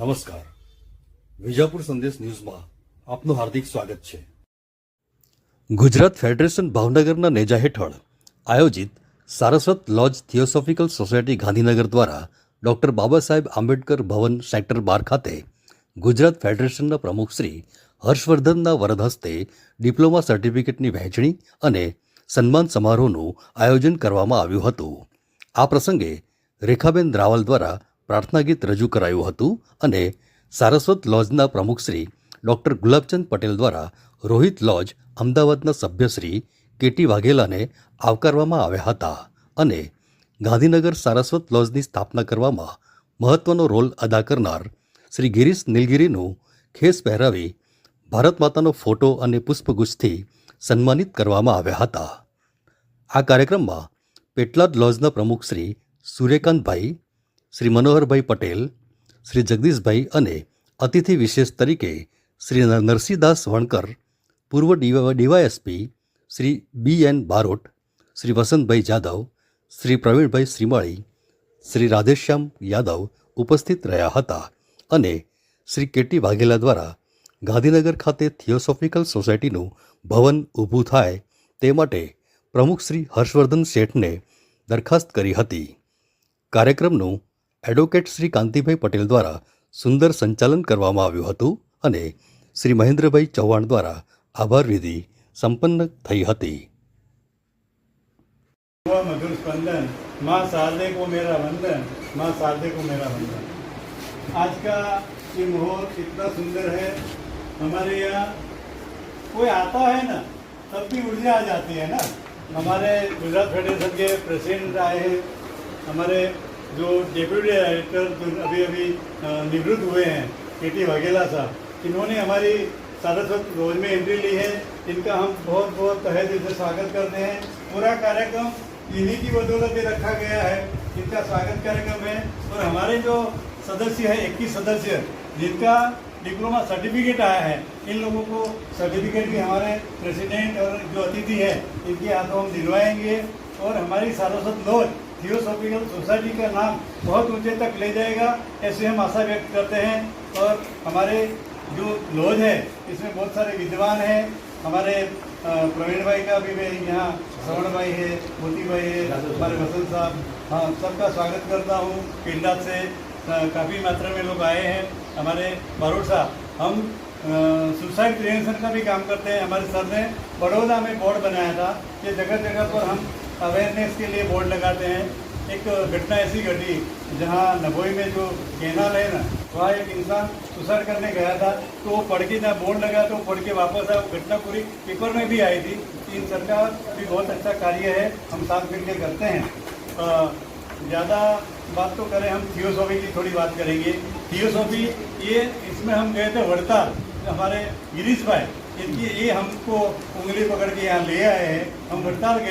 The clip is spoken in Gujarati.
નમસ્કાર વિજાપુર સંદેશ ન્યૂઝમાં આપનું હાર્દિક સ્વાગત છે ગુજરાત ફેડરેશન ભાવનગરના નેજા હેઠળ આયોજિત Saraswat lodge theosophical society Gandhinagar દ્વારા ડૉક્ટર બાબા સાહેબ આંબેડકર ભવન સેક્ટર બાર ખાતે ગુજરાત ફેડરેશનના પ્રમુખ શ્રી હર્ષવર્ધનના વરદ હસ્તે ડિપ્લોમા સર્ટિફિકેટની વહેંચણી અને સન્માન સમારોહનું આયોજન કરવામાં આવ્યું હતું આ પ્રસંગે રેખાબેન દ્રાવલ દ્વારા પ્રાર્થના ગીત રજૂ કરાયું હતું અને સારસ્વત લોજના પ્રમુખશ્રી ડૉક્ટર ગુલાબચંદ પટેલ દ્વારા રોહિત લોજ અમદાવાદના સભ્યશ્રી કેટી વાઘેલાને આવકારવામાં આવ્યા હતા અને ગાંધીનગર સારસ્વત લોજની સ્થાપના કરવામાં મહત્ત્વનો રોલ અદા કરનાર શ્રી ગિરીશ નીલગીરીનું ખેસ પહેરાવી ભારત માતાનો ફોટો અને પુષ્પગુચ્છથી સન્માનિત કરવામાં આવ્યા હતા આ કાર્યક્રમમાં પેટલાદ લોજના પ્રમુખ શ્રી સૂર્યકાંતભાઈ શ્રી મનોહરભાઈ પટેલ શ્રી જગદીશભાઈ અને અતિથિ વિશેષ તરીકે શ્રી નરસિંહદાસ વણકર પૂર્વ DYSP Shri B N Barot Shri Vasantbhai Jadav Shri Pravinbhai Shrimali Shri Radheshyam Yadav ઉપસ્થિત રહ્યા હતા અને શ્રી કેટી વાઘેલા દ્વારા ગાંધીનગર ખાતે થિયોસોફિકલ સોસાયટીનું ભવન ઊભું થાય તે માટે પ્રમુખ શ્રી હર્ષવર્ધન શેઠને દરખાસ્ત કરી હતી કાર્યક્રમનું एडवोकेट श्री कांतिभाई पटेल द्वारा सुंदर संचालन કરવામાં આવ્યુ હતું અને શ્રી महेंद्रભાઈ चव्हाण દ્વારા આભાર વિધિ સંપન્ન થઈ હતી મા સાзде કો મેરા વંદન મા સાзде કો મેરા વંદન આજ કા સિંહો ચિત્ર સુંદર હે હમારે ય કોઈ આતો હે ને સપ્પી ઉડજી આ જાતી હે ને હમારે ગુજરાત ફેડરેશન કે પ્રેસિडेंट આ હે હમારે जो डेप्यूटी डायरेक्टर जो अभी अभी निवृत्त हुए हैं के टी वाघेला साहब इन्होंने हमारी सारस्वत रोज में एंट्री ली है इनका हम बहुत बहुत तहे दिल से स्वागत करते हैं पूरा कार्यक्रम इन्हीं की बदौलत रखा गया है इनका स्वागत कार्यक्रम है और हमारे जो सदस्य है इक्कीस सदस्य जिनका डिप्लोमा सर्टिफिकेट आया है इन लोगों को सर्टिफिकेट भी हमारे प्रेसिडेंट और जो अतिथि है इनके हाथों हम दिलवाएंगे और हमारी सारस्वत लोज थियोसॉफिकल सोसाइटी का नाम बहुत ऊंचे तक ले जाएगा ऐसे हम आशा व्यक्त करते हैं और हमारे जो लोज है इसमें बहुत सारे विद्वान हैं हमारे प्रवीण भाई का भी मैं यहाँ श्रवण भाई है मोती भाई है हमारे वसंत साहब हाँ सबका स्वागत करता हूँ पिंडा से काफ़ी मात्रा में लोग आए हैं हमारे बारूड साहब हम सुसाइड प्रिवेंशन का भी काम करते हैं हमारे सर ने बड़ौदा में बोर्ड बनाया था कि जगह जगह पर हम अवेयरनेस के लिए बोर्ड लगाते हैं एक घटना ऐसी घटी जहाँ नभोई में जो कैनाल है ना वहाँ एक इंसान सुसाइड करने गया था तो वो पढ़ के जहाँ बोर्ड लगा तो पढ़ के वापस आया घटना पूरी पेपर में भी आई थी इन सरकार भी बहुत अच्छा कार्य है हम साथ मिलकर करते हैं ज़्यादा बात तो करें हम थियोसॉफी की थोड़ी बात करेंगे थियोसॉफी ये इसमें हम गए थे वर्ता हमारे गिरीश भाई इनकी ये हमको उंगली पकड़ के यहाँ ले आए हैं हम हड़ताल गए